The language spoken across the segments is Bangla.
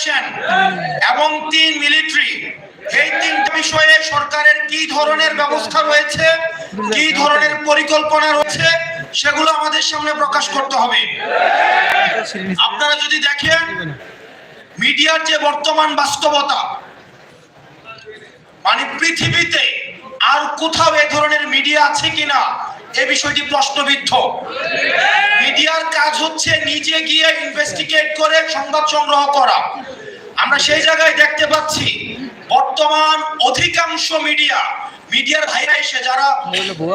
অ্যাডমিনিস্ট্রেশন এবং তিন মিলিটারি এই তিনটা বিষয়ে সরকারের কি ধরনের ব্যবস্থা রয়েছে, কি ধরনের পরিকল্পনা রয়েছে, সেগুলো আমাদের সামনে প্রকাশ করতে হবে। আপনারা যদি দেখেন, মিডিয়ার যে বর্তমান বাস্তবতা মানে পৃথিবীতে আর কোথাও এ ধরনের মিডিয়া আছে কিনা, এ বিষয়টি প্রশ্নবিদ্ধ। মিডিয়ার কাজ হচ্ছে নিজে গিয়ে ইনভেস্টিগেট করে সংবাদ সংগ্রহ করা। আমরা সেই জায়গায় দেখতে পাচ্ছি বর্তমান অধিকাংশ মিডিয়া মিডিয়ার ভাইরা এসে যারা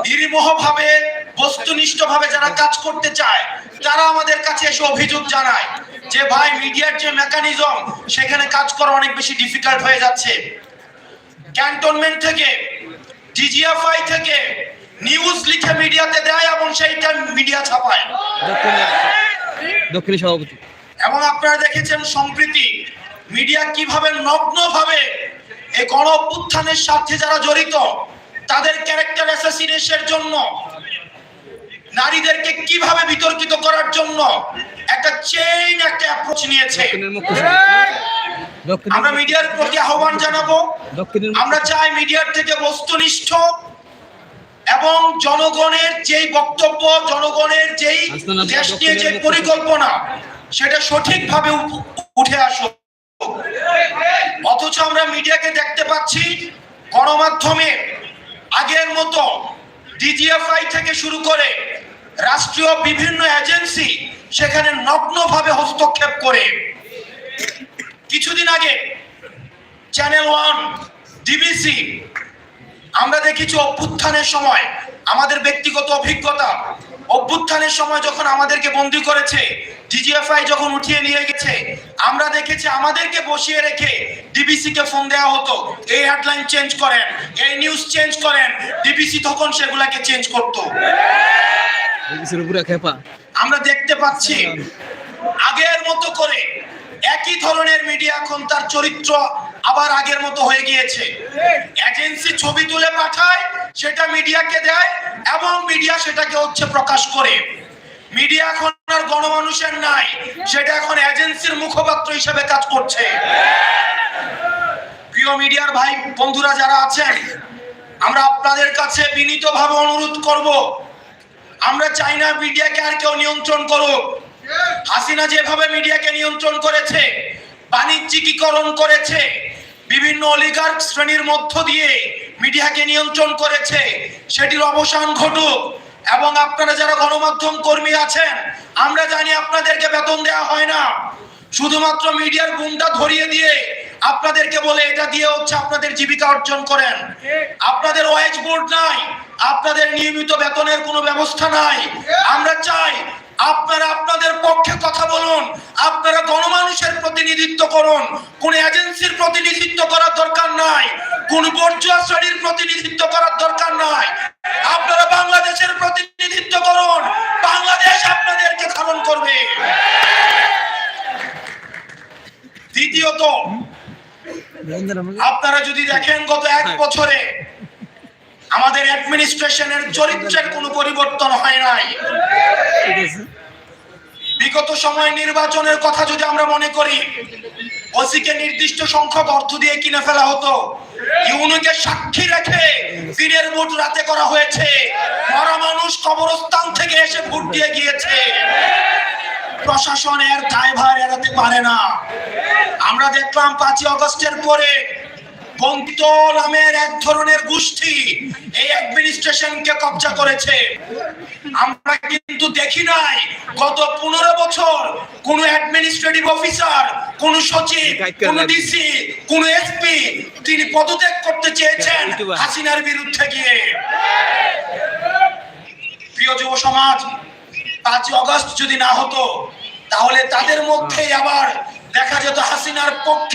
নির্মোহ ভাবে বস্তুনিষ্ঠ ভাবে যারা কাজ করতে চায় তারা আমাদের কাছে এসে অভিযোগ জানায় যে ভাই মিডিয়ার যে মেকানিজম সেখানে কাজ করা অনেক বেশি ডিফিকাল্ট হয়ে যাচ্ছে। ক্যান্টনমেন্ট থেকে ডিজিএফআই থেকে নিউজ লিখে মিডিয়াতে দেয় এবং সেইটা মিডিয়া ছাপায়। দক্ষিণী সভাপতি। এবং আপনারা দেখেছেন সম্প্রীতি মিডিয়া কীভাবে নগ্নভাবে এই গণ অভ্যুত্থানের সাথে যারা জড়িত তাদের ক্যারেক্টার অ্যাসাসিনেশনের জন্য নারীদেরকে কীভাবে বিতর্কিত করার জন্য একটা চেইন একটা অ্যাপ্রোচ নিয়েছে। আমরা মিডিয়ার প্রতি আহ্বান জানাব। আমরা চাই মিডিয়ার থেকে বস্তুনিষ্ঠ এবং জনগণের যেই বক্তব্য জনগণের যেই দেশ নিয়ে যে পরিকল্পনা সেটা সঠিকভাবে উঠে আসুক। অথচ আমরা মিডিয়াকে দেখতে পাচ্ছি গণমাধ্যমে আগের মতো ডিজিএফআই থেকে শুরু করে রাষ্ট্রীয় বিভিন্ন এজেন্সি সেখানে নগ্নভাবে হস্তক্ষেপ করে। কিছুদিন আগে চ্যানেল ওয়ান, ডিবিসি, আমরা দেখেছি অভ্যুত্থানের সময় আমাদের ব্যক্তিগত অভিজ্ঞতা অভ্যুত্থানের সময় যখন আমাদেরকে বন্দি করেছে ডিজিএফআই যখন উঠিয়ে নিয়ে গেছে আমরা দেখেছি আমাদেরকে বসিয়ে রেখে ডিবিসি কে ফোন দেওয়া হতো এই হেডলাইন চেঞ্জ করেন এই নিউজ চেঞ্জ করেন ডিবিসি তখন সেগুলাকে চেঞ্জ করতো। আমরা দেখতে পাচ্ছি আগের মতো করে একই ধরনের মিডিয়া এখন তার চরিত্র আবার আগের মতো হয়ে গিয়েছে। এজেন্সি ছবি তুলে পাঠায়, সেটা মিডিয়াকে দেয় এবং মিডিয়া সেটাকে হচ্ছে প্রকাশ করে। মিডিয়া এখন আর গণমানুষের নাই, সেটা এখন এজেন্সির মুখপাত্র হিসেবে কাজ করছে। প্রিয় মিডিয়ার ভাই, বন্ধুরা যারা আছেন, আমরা আপনাদের কাছে বিনীতভাবে অনুরোধ করব, আমরা চাই না মিডিয়াকে আর কেউ নিয়ন্ত্রণ করুক। হাসিনা যেভাবে মিডিয়াকে নিয়ন্ত্রণ করেছে, বাণিজ্যিকীকরণ করেছে বিভিন্ন অলিগার্ক শ্রেণির মধ্য দিয়ে মিডিয়াকে নিয়ন্ত্রণ করেছে, সেটির অবসান ঘটুক। এবং আপনারা যারা গণমাধ্যম কর্মী আছেন, আমরা জানি আপনাদেরকে বেতন দেওয়া হয় না। শুধুমাত্র মিডিয়ার গুণটা ধরিয়ে দিয়ে আপনাদেরকে বলে এটা দিয়ে হচ্ছে আপনাদের জীবিকা অর্জন করেন। আপনাদের ওয়েজ বোর্ড নাই, আপনাদের নিয়মিত বেতনের কোনো ব্যবস্থা নাই। আমরা চাই আপনারা আপনাদের পক্ষে কথা বলুন, আপনারা গণমানুষের প্রতিনিধিত্ব করুন কোন এজেন্সির প্রতিনিধিত্ব করার দরকার নাই। কোন বর্জুয়া শ্রেণির প্রতিনিধিত্ব করার দরকার নাই। আপনারা বাংলাদেশের প্রতিনিধিত্ব করুন বাংলাদেশ আপনাদেরকে ধারণ করবে। দ্বিতীয়ত আপনারা যদি দেখেন গত এক বছরে আমাদের অ্যাডমিনিস্ট্রেশনের চরিত্রের কোনো পরিবর্তন হয় নাই। বিগত সময় নির্বাচনের কথা যদি আমরা মনে করি, ওসিকে নির্দিষ্ট সংখ্যক অর্থ দিয়ে কিনে ফেলা হতো। ইউনুকে সাক্ষী রেখে দিনের ভোট রাতে করা হয়েছে। মরা মানুষ কবরস্থান থেকে এসে ভোট দিয়ে গিয়েছে। প্রশাসনের দায়ভার এড়াতে পারে না। আমরা দেখলাম পাঁচই অগস্টের পরে বঙ্কিত নামের এক ধরনের গোষ্ঠী এই অ্যাডমিনিস্ট্রেশনকে করেছে। আমরা কিন্তু দেখি নাই গত পনেরো বছর কোন অ্যাডমিনিস্ট্রেটিভ অফিসার কোন সচিব, কোন ডিসি কোন এসপি তিনি পদত্যাগ করতে চেয়েছেন হাসিনার বিরুদ্ধে গিয়ে। প্রিয় যুব সমাজ, পাঁচই অগস্ট যদি না হতো, তাহলে তাদের মধ্যেই আবার দেখা যেত হাসিনার পক্ষে